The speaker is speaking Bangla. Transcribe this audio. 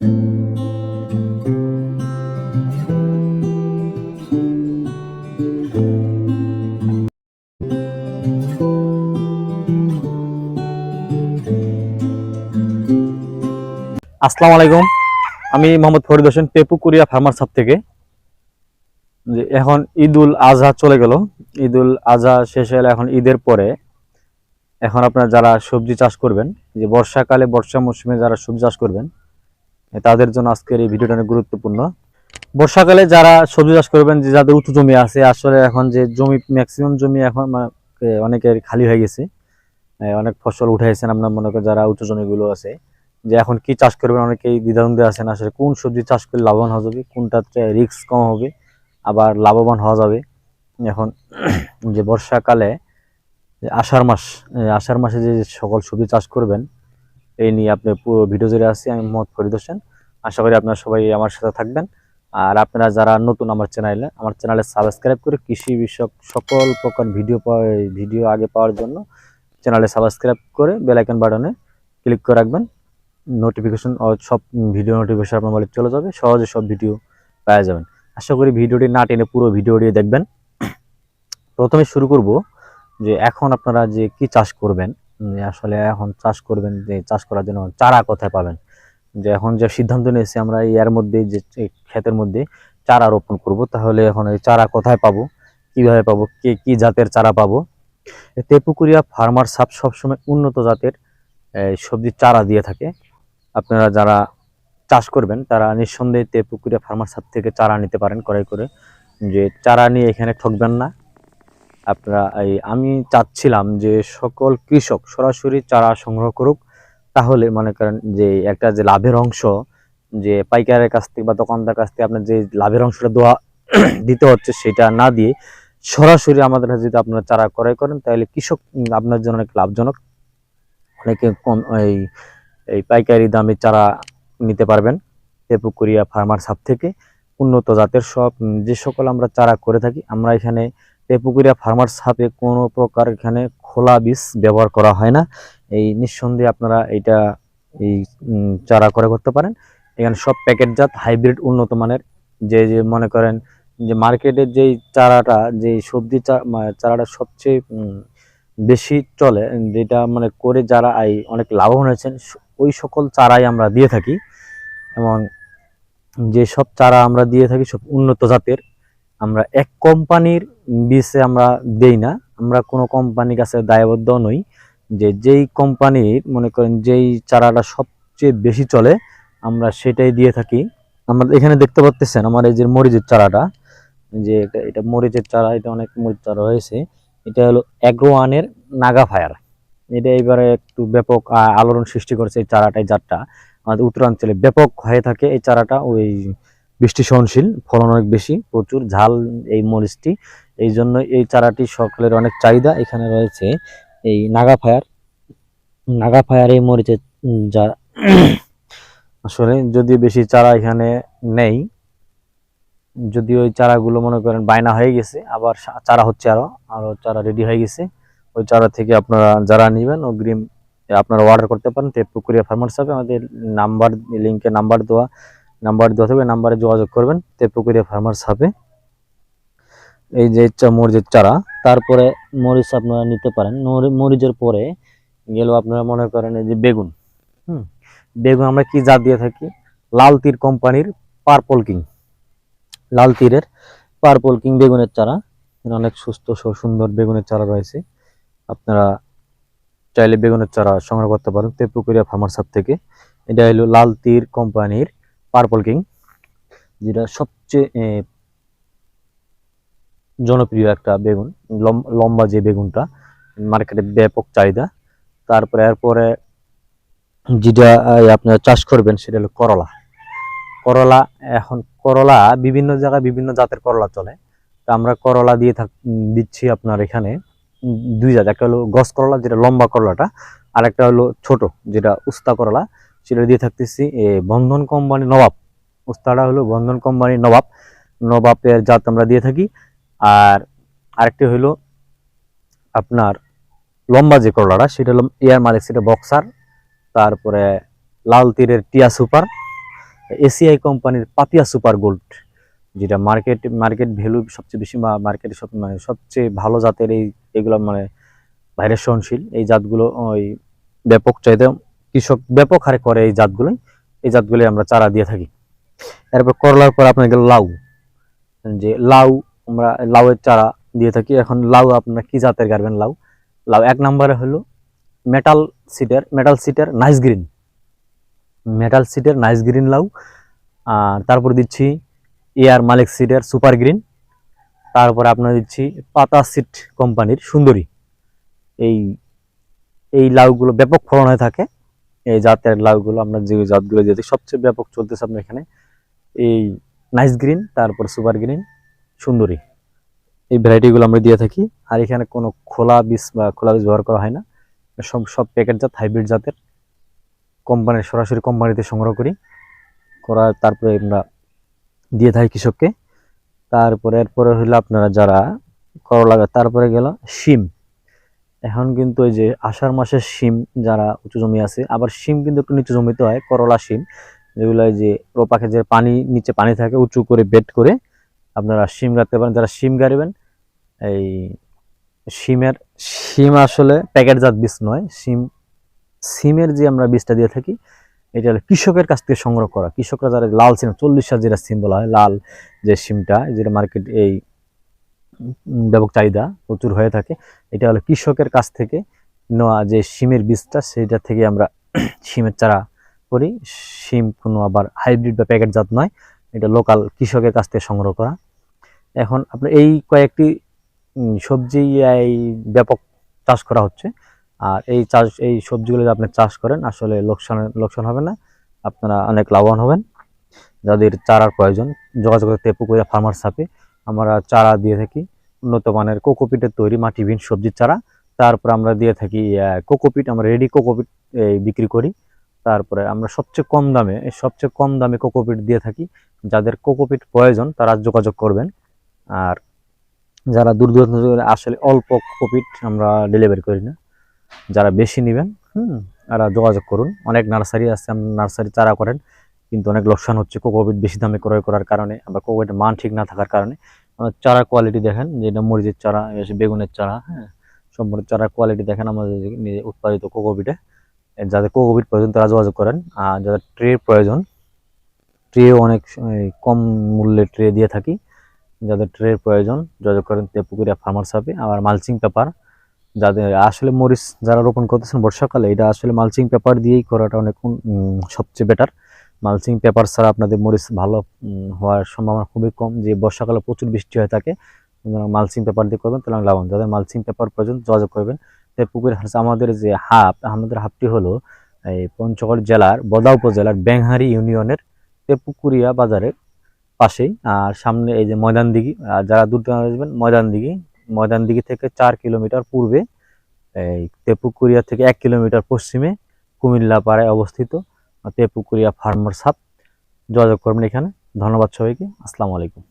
আসসালামু আলাইকুম। আমি মোহাম্মদ ফরিদ হোসেন, পেপু কোরিয়া ফার্মার সাপ থেকে। যে এখন ঈদুল আজহা চলে গেল। ঈদুল আজহা শেষ হলে এখন ঈদের পরে। এখন আপনারা যারা সবজি চাষ করবেন, যে বর্ষাকালে, বর্ষা মৌসুমে যারা সবজি চাষ করবেন তাদের জন্য আজকের এই ভিডিওটা অনেক গুরুত্বপূর্ণ। বর্ষাকালে যারা সবজি চাষ করবেন, যে যাদের উঁচু জমি আছে, আসলে এখন যে জমি ম্যাক্সিমাম জমি এখন অনেকের খালি হয়ে গেছে। অনেক ফসল উঠাইছেন আপনার মনে করেন যারা উঁচু জমিগুলো আছে। যে এখন কি চাষ করবেন, অনেকেই দ্বিধাদ্বন্দ্বে আছেন, আসলে কোন সবজি চাষ করলে লাভবান হওয়া যাবে, কোনটাতে রিস্ক কম হবে, আবার লাভবান হওয়া যাবে। এখন যে বর্ষাকালে আষাঢ় মাস আষাঢ় মাসে যে সকল সবজি চাষ করবেন এই নিয়ে আপনি পুরো ভিডিও জুড়ে আছি, আমি মোহাম্মদ ফরিদ হোসেন। আশা করি আপনারা সবাই আমার সাথে থাকবেন। আর আপনারা যারা নতুন আমার চ্যানেলে আমার চ্যানেলে সাবস্ক্রাইব করে কৃষি বিষয়ক সকল প্রকার ভিডিও পাওয়া, ভিডিও আগে পাওয়ার জন্য চ্যানেলে সাবস্ক্রাইব করে বেল আইকন বাটনে ক্লিক করে রাখবেন। নোটিফিকেশন সব ভিডিও নোটিফিকেশন আপনার মোবাইলে চলে যাবে, সহজে সব ভিডিও পাওয়া যাবেন। আশা করি ভিডিওটি না টেনে পুরো ভিডিওটি দেখবেন। প্রথমে শুরু করব যে এখন আপনারা যে কি চাষ করবেন আসলে এখন চাষ করবেন যে চাষ করার জন্য চারা কোথায় পাবেন? যে এখন যে সিদ্ধান্ত নিয়েছি আমরা এই এর মধ্যে যে ক্ষেতের মধ্যে চারা রোপণ করব তাহলে এখন এই চারা কোথায় পাবো? কীভাবে পাবো? কে কি জাতের চারা পাবো? তেপুকুরিয়া ফার্মার সাপ সবসময় উন্নত জাতের এই, সবজির চারা দিয়ে থাকে। আপনারা যারা চাষ করবেন তারা নিঃসন্দেহে তেপুকুরিয়া ফার্মার সাপ থেকে চারা নিতে পারেন ক্রয় করে। যে চারা নিয়ে এখানে ঠকবেন না। আপনারা এই, আমি চাচ্ছিলাম যে সকল কৃষক সরাসরি চারা সংগ্রহ করুক, তাহলে মনে করেন যে একটা যে লাভের অংশ, যে পাইকারের কাছ থেকে বা দোকানদার কাছ থেকে আপনার যে লাভের অংশটা দেওয়া দিতে হচ্ছে সেটা না দিয়ে সরাসরি আমাদের কাছে যদি আপনারা চারা ক্রয় করেন, তাহলে কৃষক আপনার জন্য অনেক লাভজনক। অনেকে কম এই এই পাইকারি দামে চারা নিতে পারবেন তেপুকুরিয়া ফার্মার সাপ থেকে। উন্নত জাতের সব, যে সকল আমরা চারা করে থাকি, আমরা এখানে তেপুকুরিয়া ফার্মার সাপে কোনো প্রকার এখানে খোলা বীজ ব্যবহার করা হয় না। এই নিঃসন্দেহে আপনারা এটা এই চারা করে করতে পারেন। এখানে সব প্যাকেটজাত হাইব্রিড উন্নত মানের। যে যে মনে করেন যে মার্কেটের যেই চারাটা যে সবজি চারাটা সবচেয়ে বেশি চলে, যেটা মানে করে যারা এই অনেক লাভবান হয়েছেন ওই সকল চারাই আমরা দিয়ে থাকি। এবং যে সব চারা আমরা দিয়ে থাকি, সব উন্নত জাতের। আমরা এক কোম্পানির বীজে আমরা দেই না। আমরা কোনো কোম্পানির কাছে দায়বদ্ধ নই। যে যেই কোম্পানির, মনে করেন যেই চারাটা সবচেয়ে বেশি চলে, আমরা সেটাই দিয়ে থাকি। আমরা এখানে দেখতে পাচ্ছেন আমার এই যে মরিচের চারাটা। যে এটা এটা মরিচের চারা, এটা অনেক মরিচ চারা হয়েছে। এটা হলো অ্যাগ্রো ওয়ানের নাগা ফায়ার। এটা এবারে একটু ব্যাপক আলোড়ন সৃষ্টি করেছে এই চারাটাই, জাতটা। আমাদের উত্তরাঞ্চলে ব্যাপক হয়ে থাকে এই চারাটা। ওই বৃষ্টি সহনশীল, ফলন অনেক বেশি, প্রচুর ঝাল এই মরিচটি। এই জন্য এই চারাটি সকলের অনেক চাহিদা। এখানে রয়েছে এই নাগা ফায়ার। নাগা ফায়ার এই মরিচের যা আসলে যদি বেশি চারা এখানে নেই, যদি ওই চারাগুলো মনে করেন বায়না হয়ে গেছে, আবার চারা হচ্ছে আরও আরও চারা রেডি হয়ে গেছে, ওই চারা থেকে আপনারা যারা নেবেন অগ্রিম, আপনারা অর্ডার করতে পারেন। তেপুকুরিয়া ফার্মার্স হবে। আমাদের নাম্বার লিঙ্কে নাম্বার দেওয়া নাম্বার দেওয়া থাকবে, নাম্বারে যোগাযোগ করবেন। তেপুকুরিয়া ফার্মার সাপে এই যে মরিচের চারা, তারপরে মরিচ আপনারা নিতে পারেন। মরিচের পরে গেল আপনারা মনে করেন এই যে বেগুন, হুম, বেগুন আমরা কি জাত দিয়ে থাকি? লাল তীর কোম্পানির পার্পল কিং লাল তীরের পার্পল কিং বেগুনের চারা। অনেক সুস্থ সুন্দর বেগুনের চারা রয়েছে। আপনারা চাইলে বেগুনের চারা সংগ্রহ করতে পারেন। তেপুকুরিয়া ফার্মার সাপ থেকে। এটা হলো লাল তীর কোম্পানির পার্পল কিং যেটা সবচেয়ে জনপ্রিয় একটা বেগুন লম্বা যে বেগুনটা মার্কেটে ব্যাপক চাহিদা। তারপরে, এরপরে যেটা আপনারা চাষ করবেন সেটা হলো করলা। করলা, এখন করলা বিভিন্ন জায়গায় বিভিন্ন জাতের করলা চলে। তা আমরা করলা দিয়ে থাক, দিচ্ছি আপনার এখানে দুই জাত। একটা হলো গস করলা, যেটা লম্বা করলাটা আর একটা হলো ছোট, যেটা উস্তা করলা। সেটা দিয়ে থাকতেছি বন্ধন কোম্পানি নবাব। উস্তাটা হলো বন্ধন কোম্পানি নবাব। নবাবের জাত আমরা দিয়ে থাকি। আর আরেকটি হলো আপনার লম্বা যে করলাটা সেটা হলো এয়ার মালিক, সেটা বক্সার। তারপরে লাল তীরের টিয়া সুপার, এসিআই কোম্পানির পাতিয়া সুপার গোল্ড, যেটা মার্কেট মার্কেট ভ্যালু সবচেয়ে বেশি বা মার্কেটে সব মানে সবচেয়ে ভালো জাতের এই, এগুলো মানে ভাইরাস সহনশীল। এই জাতগুলো ওই ব্যাপক চাহিদা কৃষক ব্যাপক হারে করে এই জাতগুলোই। এই জাতগুলি আমরা চারা দিয়ে থাকি। এরপর করলার পর আপনার গেল লাউ। যে লাউ, আমরা লাউয়ের চারা দিয়ে থাকি। এখন লাউ আপনার কি জাতের গাড়বেন লাউ? লাউ এক নম্বরে হলো মেটাল সিটের মেটাল সিটের নাইস গ্রিন মেটাল সিটের নাইস গ্রিন লাউ। আর তারপর দিচ্ছি এয়ার মালিক সিটের সুপার গ্রিন তারপরে আপনার দিচ্ছি পাতা সিট কোম্পানির সুন্দরী। এই এই লাউগুলো ব্যাপক ফলন হয়ে থাকে। এই জাতের লাউগুলো আমরা যে জাতগুলো থাকি, সবচেয়ে ব্যাপক চলতেছে আপনার এখানে এই নাইস গ্রিন তারপর সুপার গ্রিন সুন্দরী। এই ভ্যারাইটিগুলো আমরা দিয়ে থাকি। আর এখানে কোনো খোলা বীজ বা খোলা বীজ ব্যবহার করা হয় না। সব সব প্যাকেট জাত হাইব্রিড জাতের। কোম্পানির সরাসরি কোম্পানিতে সংগ্রহ করি। করার তারপরে আমরা দিয়ে থাকি কৃষককে। তারপরে এরপরে হলো আপনারা যারা করলা তারপরে গেল শিম। এখন কিন্তু এই যে আষাঢ় মাসের শিম যারা উঁচু জমি আছে, আবার শিম কিন্তু একটু নিচু জমিতে হয়, করলা শিম, যেগুলো যে রোপাকে যে পানি, নিচে পানি থাকে, উঁচু করে বেড করে আপনারা শিম গাড়তে পারেন। যারা শিম গাড়বেন, এই শিমের, শিম আসলে প্যাকেটজাত বীজ নয়, শিম সিমের যে আমরা বীজটা দিয়ে থাকি, এটা হলো কৃষকের কাছ থেকে সংগ্রহ করা। কৃষকরা যারা লাল সিম চল্লিশ হাজার সিম বলা হয়, লাল যে সিমটা যেটা মার্কেট এই ব্যাপক চাহিদা প্রচুর হয়ে থাকে। এটা হলো কৃষকের কাছ থেকে নেওয়া যে সিমের বীজটা সেটা থেকে আমরা সিমের চারা করি। সিম কোনো আবার হাইব্রিড বা প্যাকেট জাত নয়, এটা লোকাল কৃষকের কাছ থেকে সংগ্রহ করা। এখন আপনার এই কয়েকটি সবজি এই ব্যাপক চাষ করা হচ্ছে। আর এই চাষ, এই সবজিগুলো যদি আপনি চাষ করেন, আসলে লোকসান লোকসান হবে না। আপনারা অনেক লাভবান হবেন। যাদের চারার প্রয়োজন, যোগাযোগ করতে পুকুরিয়া ফার্মার সাপে আমরা চারা দিয়ে থাকি, উন্নত মানের কোকোপিটের তৈরি মাটিবিহীন সবজির চারা। তারপর আমরা দিয়ে থাকি কোকোপিট, আমরা রেডি কোকোপিট বিক্রি করি। তারপরে আমরা সবচেয়ে কম দামে সবচেয়ে কম দামে কোকোপিট দিয়ে থাকি। যাদের কোকোপিট প্রয়োজন, তারা যোগাযোগ করবেন। আর যারা দূর দূরান্ত আসলে অল্প কোকোপিট আমরা ডেলিভারি করি না। যারা বেশি নেবেন, হুম, তারা যোগাযোগ করুন। অনেক নার্সারি আছে নার্সারি চারা করেন, কিন্তু অনেক লোকসান হচ্ছে কোকোপিট বেশি দামে ক্রয় করার কারণে, আবার কোকোপিটের মান ঠিক না থাকার কারণে। চারা কোয়ালিটি দেখেন, যেটা মরিচের চারা বেগুনের চারা হ্যাঁ সম্পূর্ণ চারা কোয়ালিটি দেখেন আমাদের নিজে উৎপাদিত কোকোপিটে যাদের কোকোপিট প্রয়োজন, তারা যোগাযোগ করেন। আর যাদের ট্রে প্রয়োজন ট্রে অনেক কম মূল্যে ট্রে দিয়ে থাকি। যাদের ট্রের প্রয়োজন, যোগাযোগ করেন তেপুকুরিয়া ফার্মার সাপে আবার মালচিং পেপার যাদের আসলে মরিচ যারা রোপণ করতেছেন বর্ষাকালে, এটা আসলে মালচিং পেপার দিয়েই করাটা অনেক সবচেয়ে বেটার মালচিং পেপার ছাড়া আপনাদের মরিচ ভালো হওয়ার সম্ভাবনা খুবই কম। যে বর্ষাকালে প্রচুর বৃষ্টি হয়ে থাকে মালচিং পেপার দিয়ে করবেন তাহলে লাভবান যাদের মালচিং পেপার প্রয়োজন, যোগাযোগ করবেন। তাই পুকুরের আমাদের যে হাব আমাদের হাবটি হলো এই পঞ্চগড় জেলার বদা উপজেলার ব্যাংহারি ইউনিয়নের তেপুকুরিয়া বাজারের পাশেই। আর সামনে এই যে ময়দান দিঘি, আর যারা দূর আসবেন, ময়দান দিঘি। ময়দান দিঘি থেকে চার কিলোমিটার পূর্বে, এই তেপুকুরিয়া থেকে এক কিলোমিটার পশ্চিমে কুমিল্লা পাড়ায় অবস্থিত। তেপুকুরিয়া ফার্মার সাপ যোগাযোগ করবেন এখানে। ধন্যবাদ সবাইকে। আসসালামু আলাইকুম।